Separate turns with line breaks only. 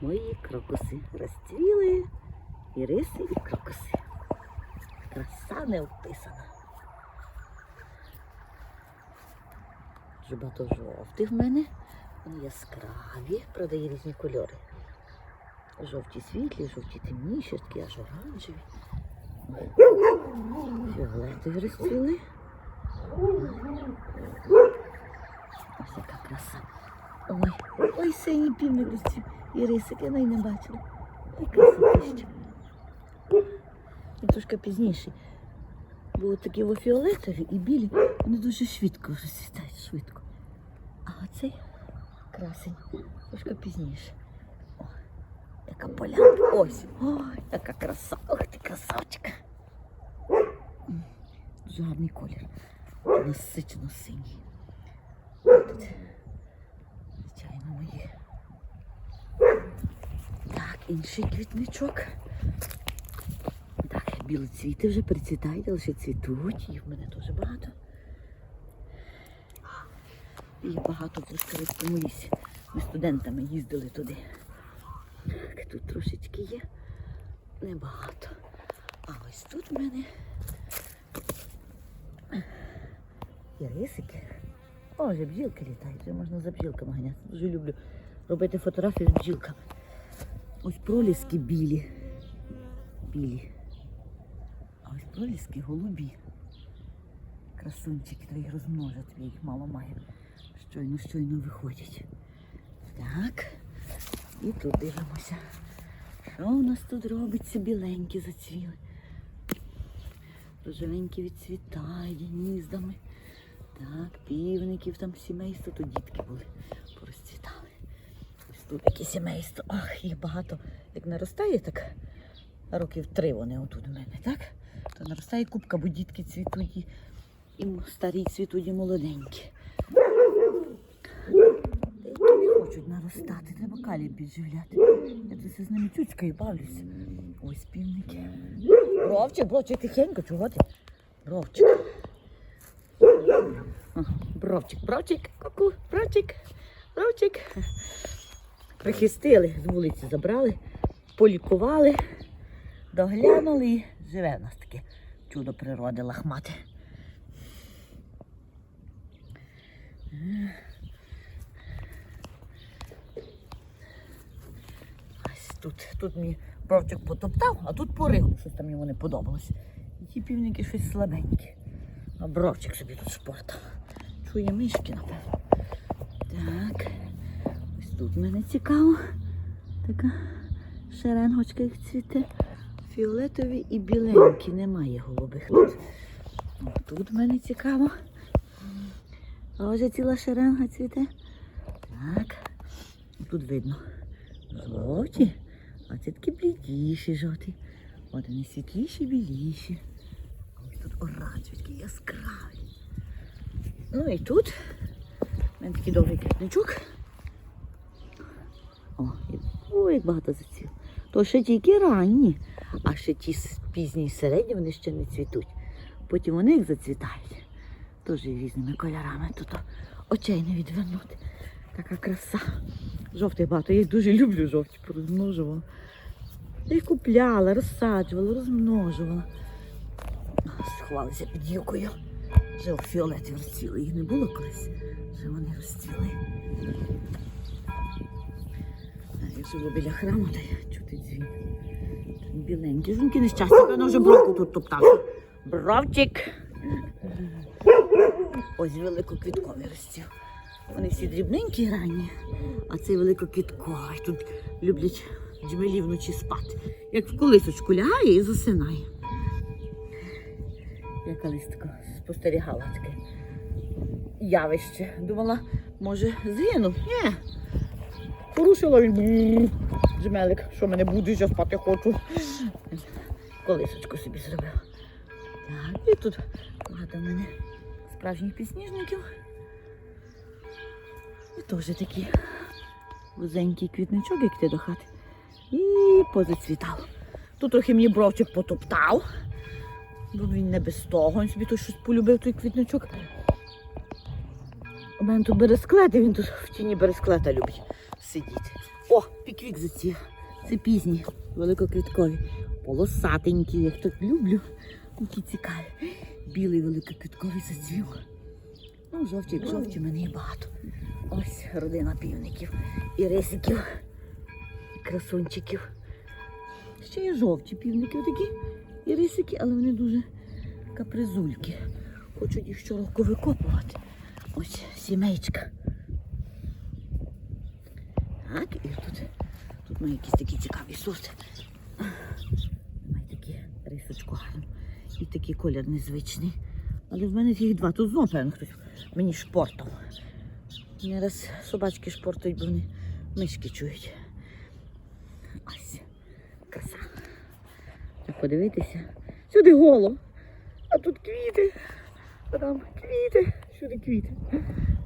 Мої крокуси розцвіли. І риси, і крокуси. Краса не вписана. Дуже багато жовтих в мене. Вони яскраві, продає різні кольори. Жовті світлі, жовті темніші, такі аж оранжеві. Фіолетові розцвіли. Ось яка краса. Ой, ой, синій півник розцвів. І рисик, я не бачила. Красотища. Він трошки пізніший. Бо такі фіолетові і білі, вони дуже швидко розцвітають, швидко. А оцей красень трошки пізніше. О, яка полянка. Ось. Ой, яка краса. Ох ти красавчика. Дуже гарний колір. Насичено синій. Тут, мої. Так, інший квітничок. Так, білі цвіти вже прицвітають, лише цвітуть. Їх в мене дуже багато. Їх багато в Трускавицькому. Ми студентами їздили туди. Так, тут трошечки є. Небагато. А ось тут в мене є рисики. О, вже бджілки літають, вже можна за бджілками ганяти. Дуже люблю робити фотографії з бджілками. Ось проліски білі. Білі. А ось проліски голубі. Красунчики, треба їх розмножити, я їх мало маю. Щойно, щойно виходять. Так. І тут дивимося. Що у нас тут робиться? Біленькі зацвіли. Рожевенькі відцвітають гніздами. Так, півників там сімейство, тут дітки були, порозцвітали. Ось тут таке сімейство. Ах, їх багато. Як наростає, так років три вони отут у мене, так? То наростає кубка, бо дітки цвітуть і, старі цвітуть, і молоденькі. Хочуть наростати, треба калій підживляти. Я тут з ними цюцькою бавлюся. Ось півники. Бровчик, бровчик, тихенько, чого ти? Бровчик. Бровчик, бровчик, ку-ку, бровчик, бровчик. Прихистили, з вулиці забрали, полікували, доглянули і живе в нас таке чудо природи лахмате. Ось тут, тут мені бровчик потоптав, а тут порив, щось там йому не подобалось. І ті півники щось слабенькі. А бровчик собі тут шпортав. Чує мишки, напевно. Так. Ось тут мене цікаво. Така шеренгочка їх цвіте. Фіолетові і біленькі. Немає голубих тут. Тут мене цікаво. А ось ціла шеренга цвіте. Так. Тут видно. Жовті, а це такі блідіші жовті. От вони світліші, біліші. Оранжеві, такі яскраві. Ну і тут в мене такий довгий квітничок. О, о, як багато зацвів. То ще тільки ранні, а ще ті пізні і середні вони ще не цвітуть. Потім вони як зацвітають. Теж різними кольорами. Тут очей не відвернути. Така краса. Жовтих багато. Я їх дуже люблю жовті, порозмножувала. Я їх купляла, розсаджувала, розмножувала. Сховалися під юкою. Вже фіолеті розцвіли. Їх не було колись. Вже вони розцвіли. Я живу біля храму, та чути дзвін. Біленькі. Жінки нещасні, певно, вже бровку тут топтав. Бровчик. Ось великоквітковий розцвів. Вони всі дрібненькі ранні, а цей великоквітковий. Тут люблять джмелі вночі спати. Як в колисочку лягає і засинає. Я колись тако спостерігала таке явище. Думала, може, згинув. Ні. Порушила він джмелик, що мене будеш, я спати хочу. Колисочку собі зробив. Так, і тут багато в мене справжніх підсніжників. І теж такий вузенький квітничок, як ти до хати. І позацвітав. Тут трохи мені бровчик потоптав. Бо він не без того, він собі тут щось полюбив той квітничок. У мене тут бересклет, і він тут в тіні бересклета любить сидіти. О, піквік заціг. Це пізні, великоквіткові. Полосатенькі, я їх так люблю. Які цікаві. Білий великоквітковий зацвів. Ну, жовті, як жовті, мене є багато. Ось родина півників і рисиків, і красунчиків. Ще є жовті півники такі і рисики, але вони дуже капризульки. Хочуть їх щороку викопувати. Ось сімейка. Так, і тут, тут має якісь такі цікаві сорти. Має такі рисочку гарну. І такий колір незвичний. Але в мене їх два. Тут знову, певно, хтось мені шпортом. Мені раз собачки шпортають, бо вони мишки чують. Ось. Краса. Подивитися. Сюди голо. А тут квіти. А там квіти. Сюди квіти.